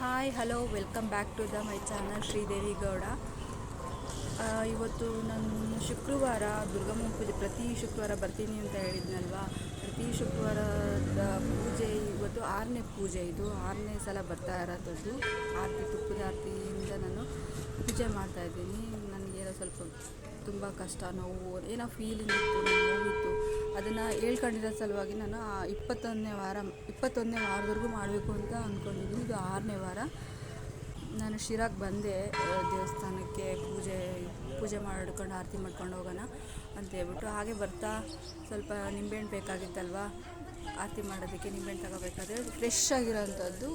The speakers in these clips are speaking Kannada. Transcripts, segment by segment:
Hi, hello, welcome back to the my channel Sridevi Gowda ಇವತ್ತು ನಾನು ಶುಕ್ರವಾರ ದುರ್ಗಮ್ಮ ಪೂಜೆ, ಪ್ರತಿ ಶುಕ್ರವಾರ ಬರ್ತೀನಿ ಅಂತ ಹೇಳಿದ್ನಲ್ವಾ? ಪ್ರತಿ ಶುಕ್ರವಾರದ ಪೂಜೆ ಇವತ್ತು ಆರನೇ ಪೂಜೆ ಇದು. ಆರನೇ ಸಲ ಬರ್ತಾ ಇರೋದು ಆರತಿ, ತುಪ್ಪದ ಆರತಿಯಿಂದ ನಾನು ಪೂಜೆ ಮಾಡ್ತಾ ಇದ್ದೀನಿ. ನನಗೇನೋ ಸ್ವಲ್ಪ ತುಂಬ ಕಷ್ಟ, ನೋವು, ಏನೋ ಫೀಲಿಂಗ್ ಇತ್ತು ನೋವಿತ್ತು. ಅದನ್ನು ಹೇಳ್ಕೊಂಡಿರೋ ಸಲುವಾಗಿ ನಾನು ಇಪ್ಪತ್ತೊಂದನೇ ವಾರ, ಇಪ್ಪತ್ತೊಂದನೇ ವಾರದವರೆಗೂ ಮಾಡಬೇಕು ಅಂತ ಅಂದ್ಕೊಂಡಿದ್ದೀನಿ ಇದು ಆರನೇ ವಾರ. ನಾನು ಶಿರಾಗ್ ಬಂದೆ ದೇವಸ್ಥಾನಕ್ಕೆ ಪೂಜೆ ಪೂಜೆ ಮಾಡ್ಕೊಂಡು, ಆರತಿ ಮಾಡ್ಕೊಂಡು ಹೋಗೋಣ ಅಂತ ಹೇಳ್ಬಿಟ್ಟು. ಹಾಗೆ ಬರ್ತಾ ಸ್ವಲ್ಪ ನಿಂಬೆಹಣ್ಣು ಬೇಕಾಗಿತ್ತಲ್ವ? ಆರತಿ ಮಾಡೋದಕ್ಕೆ ನಿಂಬೆಹಣ್ಣು ತಗೋಬೇಕಾದ್ರೆ ಫ್ರೆಶ್ ಆಗಿರೋಂಥದ್ದು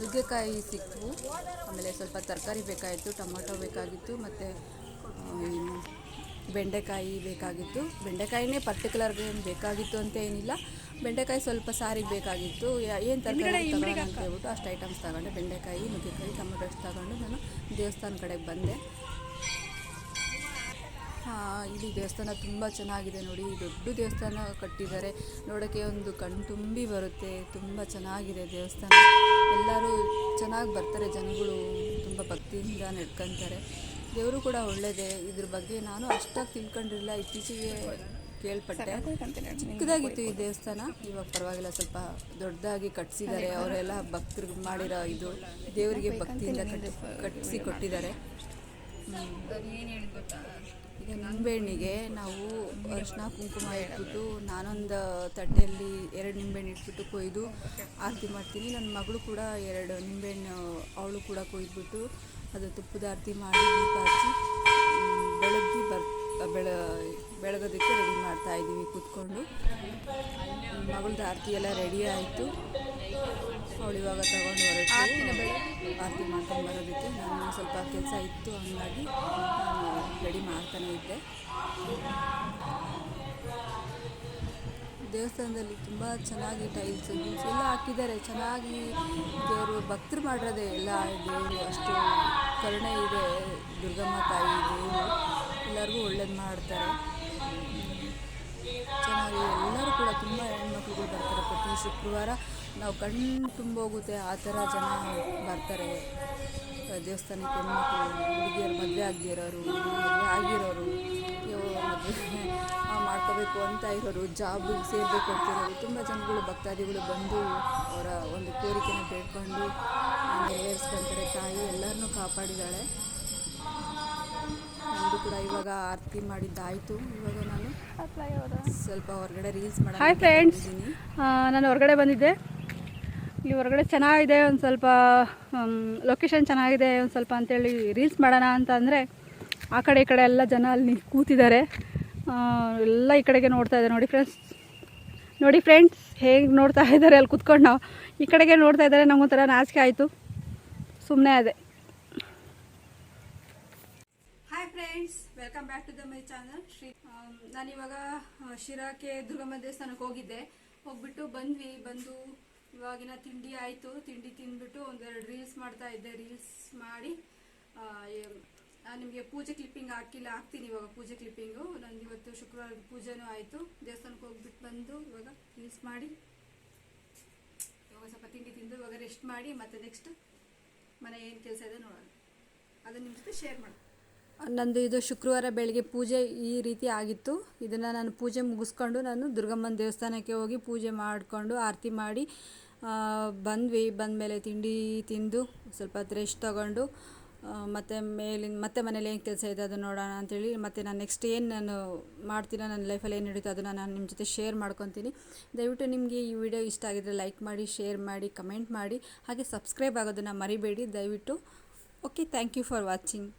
ನುಗ್ಗೆಕಾಯಿ ಸಿಕ್ಕು ಆಮೇಲೆ ಸ್ವಲ್ಪ ತರಕಾರಿ ಬೇಕಾಯಿತು ಟೊಮೊಟೊ ಬೇಕಾಗಿತ್ತು, ಮತ್ತು ಬೆಂಡೆಕಾಯಿ ಬೇಕಾಗಿತ್ತು. ಬೆಂಡೆಕಾಯಿನೇ ಪರ್ಟಿಕ್ಯುಲರ್ ಏನು ಬೇಕಾಗಿತ್ತು ಅಂತ ಏನಿಲ್ಲ. ಬೆಂಡೆಕಾಯಿ ಸ್ವಲ್ಪ ಸಾರಿಗೆ ಬೇಕಾಗಿತ್ತು. ಏನು ತರಕಾರಿ ಅಂತ ಹೇಳ್ಬಿಟ್ಟು ಅಷ್ಟು ಐಟಮ್ಸ್ ತಗೊಂಡೆ. ಬೆಂಡೆಕಾಯಿ ನುಗ್ಗೆಕಾಯಿ ಟೊಮೊಟೊ ಅಷ್ಟು ತಗೊಂಡು ನಾನು ದೇವಸ್ಥಾನ ಕಡೆಗೆ ಬಂದೆ. ಇಲ್ಲಿ ದೇವಸ್ಥಾನ ತುಂಬ ಚೆನ್ನಾಗಿದೆ ನೋಡಿ. ದೊಡ್ಡ ದೇವಸ್ಥಾನ ಕಟ್ಟಿದ್ದಾರೆ. ನೋಡೋಕ್ಕೆ ಒಂದು ಕಣ್ಣು ತುಂಬಿ ಬರುತ್ತೆ. ತುಂಬ ಚೆನ್ನಾಗಿದೆ ದೇವಸ್ಥಾನ. ಎಲ್ಲರೂ ಚೆನ್ನಾಗಿ ಬರ್ತಾರೆ ಜನಗಳು. ತುಂಬ ಭಕ್ತಿಯಿಂದ ನಡ್ಕೊತಾರೆ. ದೇವರು ಕೂಡ ಒಳ್ಳೆಯದೇ ಇದ್ರ ಬಗ್ಗೆ ನಾನು ಅಷ್ಟಾಗಿ ತಿಳ್ಕೊಂಡಿರಲಿಲ್ಲ ಇತ್ತೀಚೆಗೆ ಕೇಳ್ಪಟ್ಟೆ. ಚಿಕ್ಕದಾಗಿತ್ತು ಈ ದೇವಸ್ಥಾನ. ಇವಾಗ ಪರವಾಗಿಲ್ಲ. ಸ್ವಲ್ಪ ದೊಡ್ಡದಾಗಿ ಕಟ್ಸಿದ್ದಾರೆ. ಅವರೆಲ್ಲ ಭಕ್ತರಿಗೆ ಮಾಡಿರೋ ಇದು ದೇವರಿಗೆ ಭಕ್ತಿಯಿಂದ ಕಟ್ಟಿ ಕಟ್ಟಿಸಿ ಕೊಟ್ಟಿದ್ದಾರೆ. ಈಗ ನಿಂಬೆಹಣ್ಣಿಗೆ ನಾವು ಅರಿಶಿನ, ಕುಂಕುಮ ಇಟ್ಬಿಟ್ಟು ನಾನೊಂದು ತಟ್ಟೆಯಲ್ಲಿ ಎರಡು ನಿಂಬೆಹಣ್ಣು ಇಟ್ಬಿಟ್ಟು ಕೊಯ್ದು ಆರತಿ ಮಾಡ್ತೀನಿ. ನನ್ನ ಮಗಳು ಕೂಡ ಎರಡು ನಿಂಬೆಹಣ್ಣು ಅವಳು ಕೂಡ ಕೊಯ್ದುಬಿಟ್ಟು ಅದು ತುಪ್ಪದ ಆರತಿ ಮಾಡಿ ದೀಪ ಹಚ್ಚಿ ಬೆಳಗ್ಗೆ ಬರ್ ಬೆಳ ಬೆಳಗೋದಕ್ಕೆ ರೆಡಿ ಮಾಡ್ತಾ ಇದ್ದೀವಿ ಕೂತ್ಕೊಂಡು. ಮಗಳದ್ದು ಆರತಿ ಎಲ್ಲ ರೆಡಿ ಆಯಿತು. ಅವಳು ಇವಾಗ ತಗೊಂಡು ಹೊರಟು. ಆರತಿ ಮಾಡ್ಕೊಂಡು ಬರೋದಕ್ಕೆ ನಾನು ಸ್ವಲ್ಪ ಕೆಲಸ ಇತ್ತು ಹಂಗಾಗಿ ನಾನು ರೆಡಿ ಮಾಡ್ತಾನೆ ಇದ್ದೆ. ದೇವಸ್ಥಾನದಲ್ಲಿ ತುಂಬ ಚೆನ್ನಾಗಿ ಟೈಲ್ಸ್ ಗೀಲ್ಸ್ ಎಲ್ಲ ಹಾಕಿದ್ದಾರೆ. ಚೆನ್ನಾಗಿ ದೇವರು ಭಕ್ತರು ಮಾಡಿರೋದೇ ಎಲ್ಲ ದೇವರು ಅಷ್ಟು ಕರುಣೆ ಇದೆ. ದುರ್ಗಮ್ಮ ತಾಯಿ, ದೇವರು ಎಲ್ಲರಿಗೂ ಒಳ್ಳೇದು ಮಾಡ್ತಾರೆ. ಚೆನ್ನಾಗಿ ಎಲ್ಲರೂ ಕೂಡ ತುಂಬ ಹೆಣ್ಮಕ್ಳುಗಳು ಬರ್ತಾರೆ ಪ್ರತಿ ಶುಕ್ರವಾರ. ನಾವು ಕಣ್ಣು ತುಂಬೋಗುತ್ತೆ ಆ ಥರ ಜನ ಬರ್ತಾರೆ. ದೇವಸ್ಥಾನಕ್ಕೆ ಹೆಣ್ಮಕ್ಳು, ಹುಡುಗಿಯರು ಮದುವೆ ಆಗಿರೋರು ಮದುವೆ ಆಗಿರೋರು. ಮಾಡ್ಕೋಬೇಕು ಅಂತ ಇರೋರು ಜಾಬಿಗೆ ಸೇರಬೇಕು ಅಂತಿರೋರು ತುಂಬ ಜನಗಳು ಭಕ್ತಾದಿಗಳು ಬಂದು ಅವರ ಒಂದು ಕೋರಿಕೆನ ಬೇಡ್ಕೊಂಡು ನೆರವೇರಿಸ್ಕೊಂತಾರೆ. ತಾಯಿ ಎಲ್ಲರನ್ನೂ ಕಾಪಾಡಿದ್ದಾಳೆ. ನಮ್ಮದು ಕೂಡ ಇವಾಗ ಆರತಿ ಮಾಡಿದ್ದಾಯಿತು. ಇವಾಗ ನಾನು ಸ್ವಲ್ಪ ಹೊರಗಡೆ ರೀಲ್ಸ್ ಹಾಯ್ ಮಾಡಿ ಫ್ರೆಂಡ್ಸ್ ನಾನು ಹೊರಗಡೆ ಬಂದಿದ್ದೆ. ಇಲ್ಲಿ ಹೊರಗಡೆ ಚೆನ್ನಾಗಿದೆ ಒಂದು ಸ್ವಲ್ಪ ಲೊಕೇಶನ್ ಚೆನ್ನಾಗಿದೆ ಒಂದು ಸ್ವಲ್ಪ ಅಂತೇಳಿ ರೀಲ್ಸ್ ಮಾಡೋಣ ಅಂತ ಅಂದರೆ ಆ ಕಡೆ ಈ ಕಡೆ ಎಲ್ಲ ಜನ ಅಲ್ಲಿ ಕೂತಿದ್ದಾರೆ. ಎಲ್ಲ ಈ ಕಡೆಗೆ ನೋಡ್ತಾ ಇದ್ದಾರೆ. ನೋಡಿ ಫ್ರೆಂಡ್ಸ್ ನೋಡಿ ಫ್ರೆಂಡ್ಸ್ ಹೇಗೆ ನೋಡ್ತಾ ಇದ್ದಾರೆ ಅಲ್ಲಿ ಕುತ್ಕೊಂಡು ನಾವು. ಈ ಕಡೆಗೆ ನೋಡ್ತಾ ಇದ್ದಾರೆ ನಮಗೊಂಥರ ನಾಚಿಕೆ ಆಯಿತು. ಸುಮ್ಮನೆ ಅದೇ. Hi friends welcome back to the my channel Shri ನಾನಿವಾಗ ಶಿರಾಕೆ ದುರ್ಗಮ್ಮ ದೇವಸ್ಥಾನಕ್ಕೆ ಹೋಗಿದ್ದೆ. ಹೋಗ್ಬಿಟ್ಟು ಬಂದ್ವಿ, ಬಂದು ಇವಾಗಿನ ತಿಂಡಿ ಆಯಿತು. ತಿಂಡಿ ತಿಂದ್ಬಿಟ್ಟು ಒಂದೆರಡು ರೀಲ್ಸ್ ಮಾಡ್ತಾ ಇದ್ದೆ. ರೀಲ್ಸ್ ಮಾಡಿ ನಿಮಗೆ ಪೂಜೆ ಕ್ಲಿಪ್ಪಿಂಗ್ ಹಾಕಿಲ್ಲ, ಹಾಕ್ತೀನಿ ಇವಾಗ ಪೂಜೆ ಕ್ಲಿಪ್ಪಿಂಗು ನಂದು ಇವತ್ತು ಶುಕ್ರವಾರದ ಪೂಜೆನೂ ಆಯಿತು. ದೇವಸ್ಥಾನಕ್ಕೆ ಹೋಗ್ಬಿಟ್ಟು ಬಂದು ಇವಾಗ ರೀಲ್ಸ್ ಮಾಡಿ, ಇವಾಗ ಸ್ವಲ್ಪ ತಿಂಡಿ ತಿಂದು ಇವಾಗ ರೆಸ್ಟ್ ಮಾಡಿ, ಮತ್ತೆ ನೆಕ್ಸ್ಟ್ ಮನೆ ಏನು ಕೆಲಸ ಇದೆ ನೋಡೋಣ. ಅದನ್ನು ನಿಮ್ಮ ಜೊತೆ ಶೇರ್ ಮಾಡಿ ನಂದು ಇದು ಶುಕ್ರವಾರ ಬೆಳಗ್ಗೆ ಪೂಜೆ ಈ ರೀತಿ ಆಗಿತ್ತು. ಇದನ್ನು ನಾನು ಪೂಜೆ ಮುಗಿಸ್ಕೊಂಡು ನಾನು ದುರ್ಗಮ್ಮನ ದೇವಸ್ಥಾನಕ್ಕೆ ಹೋಗಿ ಪೂಜೆ ಮಾಡಿಕೊಂಡು ಆರತಿ ಮಾಡಿ ಬಂದ್ವಿ. ಬಂದ ಮೇಲೆ ತಿಂಡಿ ತಿಂದು ಸ್ವಲ್ಪ ರೆಸ್ಟ್ ತೊಗೊಂಡು ಮತ್ತು ಮೇಲಿನ, ಮತ್ತೆ ಮನೇಲಿ ಏನು ಕೆಲಸ ಇದೆ ಅದು ನೋಡೋಣ ಅಂತೇಳಿ ಮತ್ತು ನಾನು ನೆಕ್ಸ್ಟ್ ಏನು ನಾನು ಮಾಡ್ತೀನೋ ನನ್ನ ಲೈಫಲ್ಲಿ ಏನು ನಡೀತೋ ಅದನ್ನು ನಾನು ನಿಮ್ಮ ಜೊತೆ ಶೇರ್ ಮಾಡ್ಕೊತೀನಿ. ದಯವಿಟ್ಟು ನಿಮಗೆ ಈ ವಿಡಿಯೋ ಇಷ್ಟ ಆಗಿದ್ರೆ ಲೈಕ್ ಮಾಡಿ ಶೇರ್ ಮಾಡಿ ಕಮೆಂಟ್ ಮಾಡಿ, ಹಾಗೆ ಸಬ್ಸ್ಕ್ರೈಬ್ ಆಗೋದನ್ನು ಮರಿಬೇಡಿ. ದಯವಿಟ್ಟು okay thank you for watching